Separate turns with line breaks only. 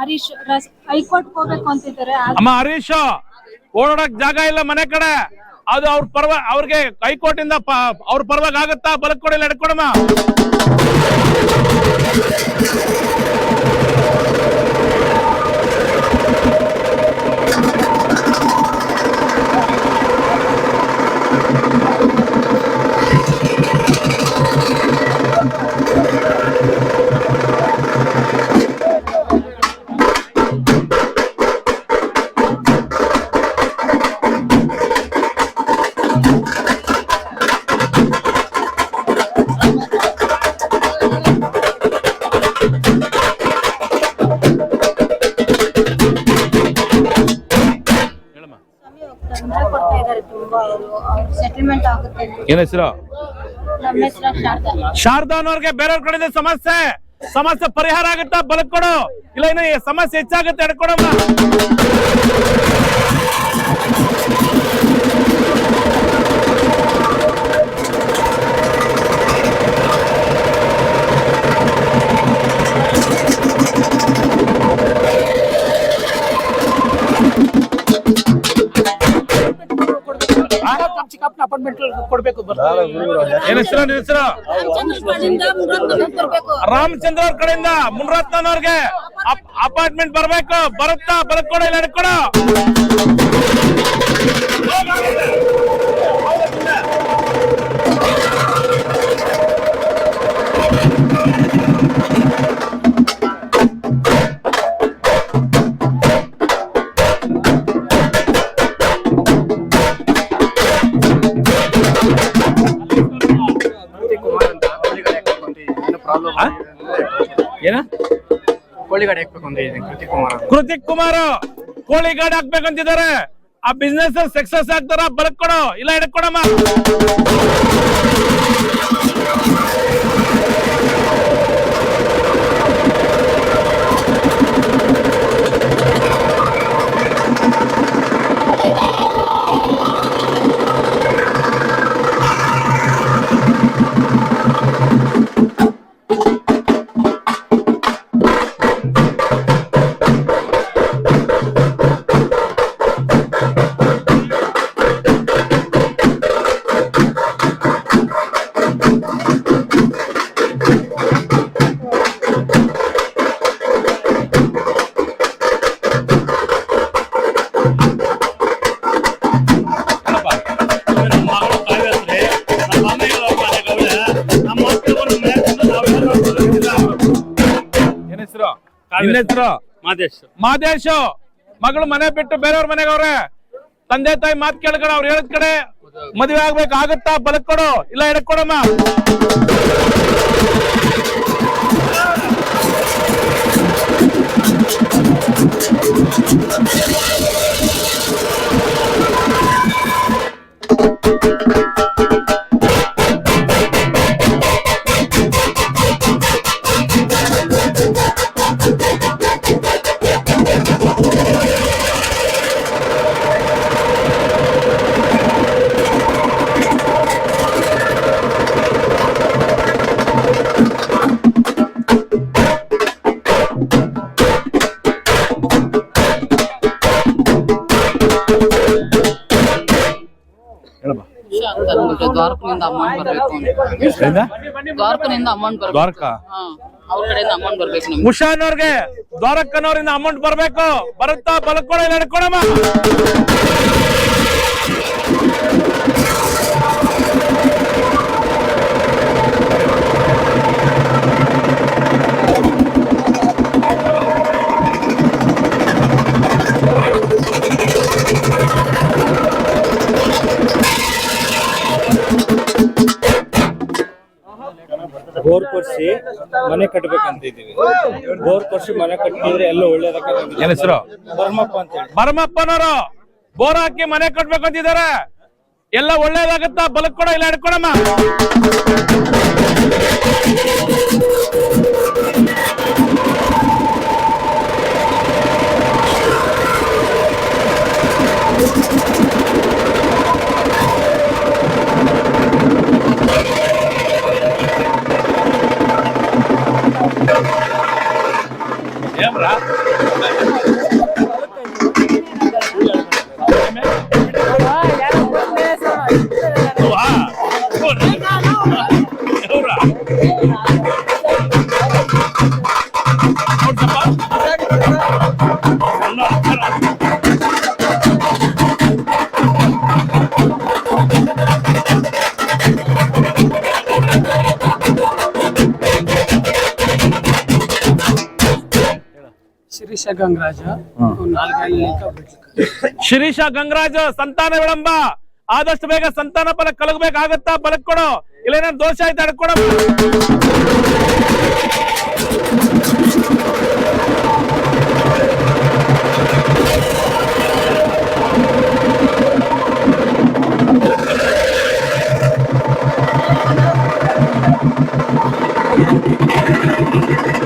ಹರೀಶ್
ಅಮ್ಮ ಹರೀಶ್, ಓಡಾಡಕ್ ಜಾಗ ಇಲ್ಲ ಮನೆ ಕಡೆ. ಅದು ಅವ್ರ ಪರ್ವ, ಅವ್ರಿಗೆ ಹೈಕೋರ್ಟ್ ಇಂದ ಅವ್ರ ಪರವಾಗಿ ಆಗುತ್ತಾ? ಬಲಕ್ ಕೊಡಿಲ್ಲ ಎಡ್ಕೊಡಮ್ಮ. ಏನ್ ಹೆಸರು?
ಶಾರದಾ.
ಅನ್ನೋರ್ಗೆ ಬೇರೆಯವ್ರ ಕಡೆ ಸಮಸ್ಯೆ. ಸಮಸ್ಯೆ ಪರಿಹಾರ ಆಗುತ್ತಾ? ಬಲಕ್ ಕೊಡು. ಇಲ್ಲ ಇನ್ನು ಸಮಸ್ಯೆ ಹೆಚ್ಚಾಗುತ್ತೆ. ಎಡ್ಕೊಡಮ್ಮ.
ಚಿಕ್ಕಪ್ಪನ ಅಪಾರ್ಟ್ಮೆಂಟ್ ಕೊಡ್ಬೇಕು
ಏನ್ ಹೆಸರು ನಿನ್ ಹೆಸರು?
ಬರ್ಬೇಕು
ರಾಮಚಂದ್ರ ಅವ್ರ ಕಡೆಯಿಂದ ಮುನ್ರತ್ನವ್ರಿಗೆ ಅಪಾರ್ಟ್ಮೆಂಟ್ ಬರ್ಬೇಕು. ಬರುತ್ತಾ? ಬರ್ಕೊಡ ಕೊಡು ಇಲ್ಲ ಎಡ್ಕೊಡು
ಏನ? ಕೋಳಿಗಾಡಿ ಹಾಕ್ಬೇಕು ಅಂತ ಇದೆ ಕೃತಿಕ್ ಕುಮಾರ್ ಅಂತ.
ಕೃತಿಕ್ ಕುಮಾರ್ ಕೋಳಿ ಗಾಡಿ ಹಾಕ್ಬೇಕಂತಿದ್ದಾರೆ ಆ ಬಿಸ್ನೆಸ್ ಸಕ್ಸಸ್ ಆಗ್ತಾರ? ಬರ್ಕೊಡೋ ಕೊಡು ಇಲ್ಲ ಎಡ್ಕೊಡಮ್ಮ ನಿನ್ನ ಹೆಸರು
ಮಾದೇಶ್.
ಮಾದೇಶ್ ಮಗಳು ಮನೆ ಬಿಟ್ಟು ಬೇರೆಯವ್ರ ಮನೆಗೆ ಅವ್ರೆ ತಂದೆ ತಾಯಿ ಮಾತ್ ಕೇಳ್ಕಡೆ ಅವ್ರು ಹೇಳಿದ ಕಡೆ ಮದುವೆ ಆಗ್ಬೇಕು ಆಗುತ್ತಾ? ಬಲಕ್ ಕೊಡು ಇಲ್ಲ ಎಡಕ್ ಕೊಡಮ್ಮ. ಹೇಳಮ್ಮ
ನಮ್ಗೆ ದ್ವಾರಕನಿಂದ ಅಮೌಂಟ್ ಬರ್ಬೇಕು
ಎಲ್ಲಿಂದ?
ದ್ವಾರಕನಿಂದ ಅಮೌಂಟ್ ಬರ್ಬೇಕು.
ದ್ವಾರಕ?
ಹಾ ಅವ್ರ ಕಡೆಯಿಂದ ಅಮೌಂಟ್ ಬರ್ಬೇಕು ನಿಮ್ಗೆ.
ಉಷಾನವ್ರಿಗೆ ದ್ವಾರಕ್ಕನವರಿಂದ ಅಮೌಂಟ್ ಬರ್ಬೇಕು. ಬರುತ್ತಾ ಬಲಕ್ ಕೊಡ
ಕೊರ್ಸಿ ಮನೆ ಕಟ್ಬೇಕಂತ ಇದೀವಿ ಬೋರ್ ಕೊರ್ಸಿ ಮನೆ ಕಟ್ಟಿದ್ರೆ ಎಲ್ಲ ಒಳ್ಳೇದಕ್ಕೆ
ಏನ್ ಹೆಸರು?
ಬರ್ಮಪ್ಪ ಅಂತ ಹೇಳಿ.
ಭರಮಪ್ಪನವರು ಬೋರ್ ಹಾಕಿ ಮನೆ ಕಟ್ಬೇಕು ಅಂತಿದ್ದಾರೆ ಎಲ್ಲ ಒಳ್ಳೇದಾಗತ್ತಾ? ಬಲಕ್ ಕೊಡ ಇಲ್ಲ ಎಡ್ಕೊಡಮ್ಮ
ಶಿರೀಷ ಗಂಗರಾಜ
ಶಿರೀಷ ಗಂಗರಾಜ ಸಂತಾನ ವಿಳಂಬ. ಆದಷ್ಟು ಬೇಗ ಸಂತಾನ ಫಲ ಕಲಗಬೇಕಾಗತ್ತಾ ಬಲಕ್ ಕೊಡು. ಇಲ್ಲೇನ ದೋಷ ಆಯ್ತು? ಅಡ್ಕೊಡ Thank